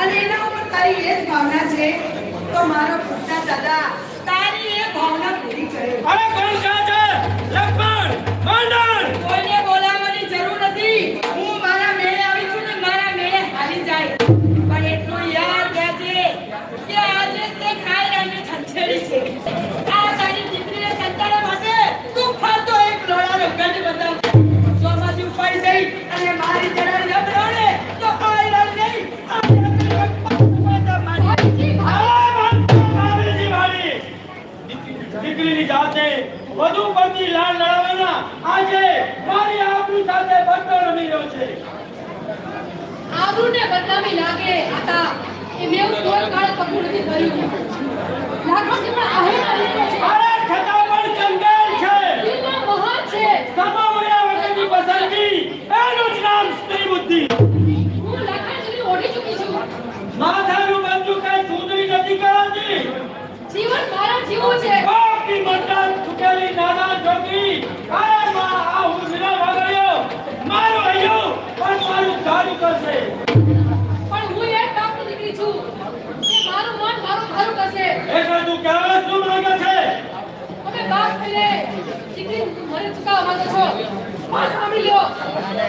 અને એના ઉપર તારી એ જ ભાવના છે તો મારો પૂછતા દાદા, તારી એ ભાવના પૂરી કરે. અરે કોણ કહે છે? લક્ષ્મણ માંડા વધુ પડતી લડાવવાના આજે મારી આપની સાથે બદલો રમી રહ્યો છે. આબરૂને બદનામી લાગે આતા એ મેં કોઈ કાળ પગલું નથી ભર્યું લાગો છે પણ આહે અરે છતાં પણ કંગાલ છે. દિલમાં મહાન છે. સમાવયા વગરની પસંદગી એનું જ નામ સ્ત્રી બુદ્ધિ. હું લાખા સુધી ઓઢી ચૂકી છું. માથાનું બંધુ કઈ સુધરી નથી કરાતી જીવન મારા જીવો છે. બાપની મતદાન ચૂકેલી ચૂકવવા માંગો છો. પણ સાંભળી લો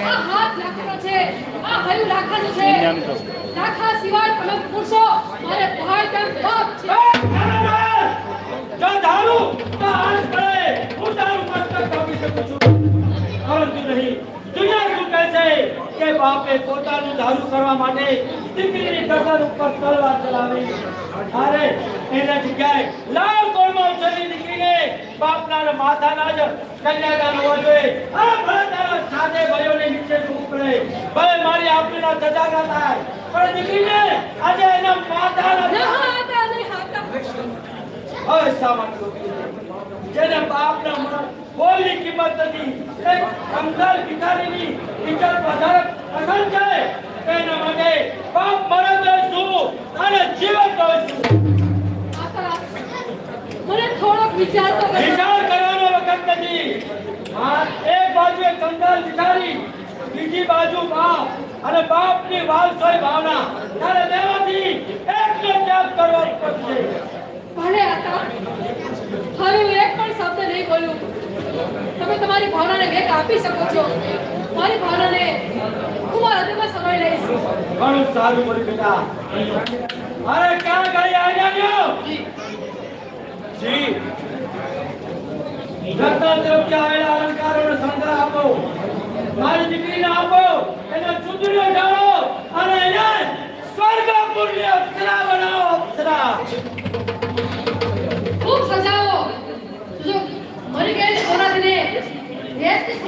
આ હાથ લાખાનો છે આ હયું લાખાનું છે. લાખા સિવાય તમે પૂછો મારે ભાઈ કેમ બાપ છે! જો ધારું તો બાપે પોતાનું ધારું કરવા માટે દીકરીની ગરદન ઉપર તલવાર ચલાવી. અરે, એને જગ્યાએ લાલ કોળમાં ઉછેરી દીકરીને બાપના ને માથાના જ કન્યાદાન હોવા જોઈએ. આ ભલે સાથે ભાઈઓને નીચે પડે. ભલે મારી આપણીના તજાગા થાય, પણ દીકરીને આજે એના માથાના ના હતા નહીં હતા હવે સામાન્ય લોકો જેને બાપના બોલની કિંમત નથી એક કંગાલ ભિખારીની ઇજ્જત વધારે પસંદ છે. તેના માટે બાપ મરે તો શું અને જીવન તો શું મને થોડોક વિચાર તો વિચાર કરવાનો વખત નથી. આ એક બાજુ એક કંગાલ ભિખારી બીજી બાજુ બાપ અને બાપની વાલસોઈ ભાવના. ત્યારે દેવાથી એકને ત્યાગ કરવો પડશે ભલે આકા, હવે હું એક પણ શબ્દ નહીં બોલું તમારી ભાવનાને વેગ આપી શકો છો. મારી ભાવનાને હું મારા હૃદયમાં સમાઈ લઈશ. ઘણું સારું મારી બેટા. અરે ક્યાં ગઈ આવ્યા જી. રત્ન તરફથી આવેલા અલંકારોનો સંગ્રહ આપો. મારી દીકરીને આપો. એને ચૂંટણીઓ ઢાળો. અને એને સ્વર્ગપુરની અપ્સરા બનાવો. અપ્સરા Yes,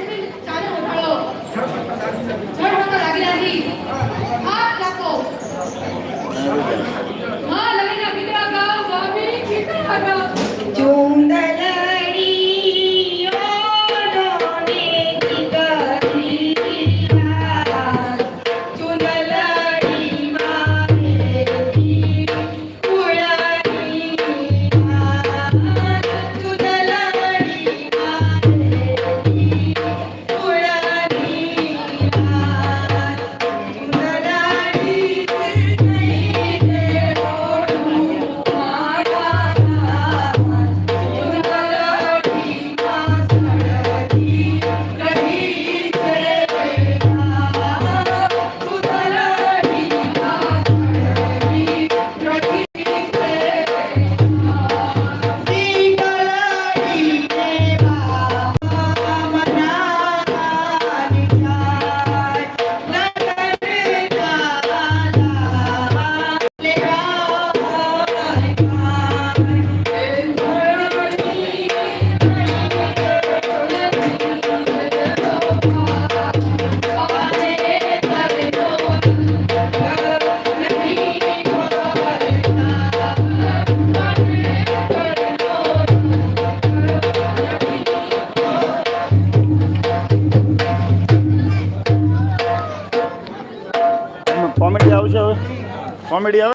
காமெடியாக